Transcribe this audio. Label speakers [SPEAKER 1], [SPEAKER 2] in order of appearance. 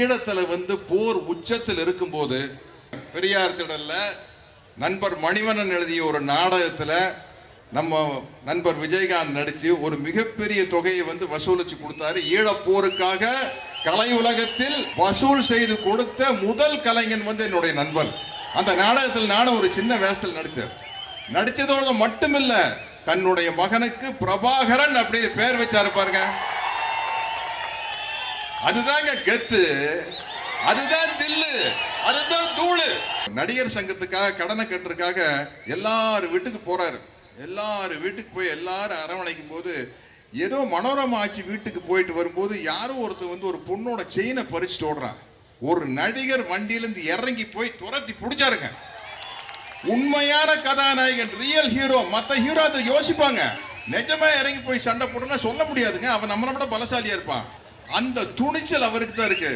[SPEAKER 1] ஈழத்தில் வந்து போர் உச்சத்தில் இருக்கும்போது பெரியார் திடல்ல நண்பர் மணிவண்ணன் எழுதிய ஒரு நாடகத்தில் நம்ம நண்பர் விஜயகாந்த் நடித்து ஒரு மிகப்பெரிய தொகையை வந்து வசூலிச்சு கொடுத்தாரு. ஈழப்போருக்காக கலை உலகத்தில் வசூல் செய்து கொடுத்த முதல் கலைஞன் வந்து என்னுடைய நண்பன். அந்த நாடகத்தில் நானும் ஒரு சின்ன வேஷத்தில் நடித்தேன் நடித்ததோடு மட்டுமில்லை தன்னுடைய மகனுக்கு பிரபாகரன் அப்படின்னு பேர் வச்சாரு பாருங்க. அதுதாங்க கெத்து. அதுதான் தில்லு. அதுதான் தூளு. நடிகர் சங்கத்துக்காக கடனை கட்டுறதுக்காக எல்லார் வீட்டுக்கு போறாரு. எல்லார் வீட்டுக்கு போய் எல்லாரும் அரவணைக்கும் போது ஏதோ மனோரமா ஆட்சி வீட்டுக்கு போயிட்டு வரும்போது யாரோ ஒருத்தர் வந்து ஒரு பொண்ணோட செயினை பறிச்சுட்டு ஓடுறான் ஒரு நடிகர் வண்டியிலேருந்து இறங்கி போய் துரத்தி பிடிச்சாருங்க. உண்மையான கதாநாயகன் ரியல் ஹீரோ மற்ற ஹீரோ அதை யோசிப்பாங்க. நிஜமா இறங்கி போய் சண்டை போடணும்னா சொல்ல முடியாதுங்க. அவன் நம்மளை விட பலசாலியா இருப்பான். அந்த துணிச்சல் அவருக்கு தான் இருக்கு.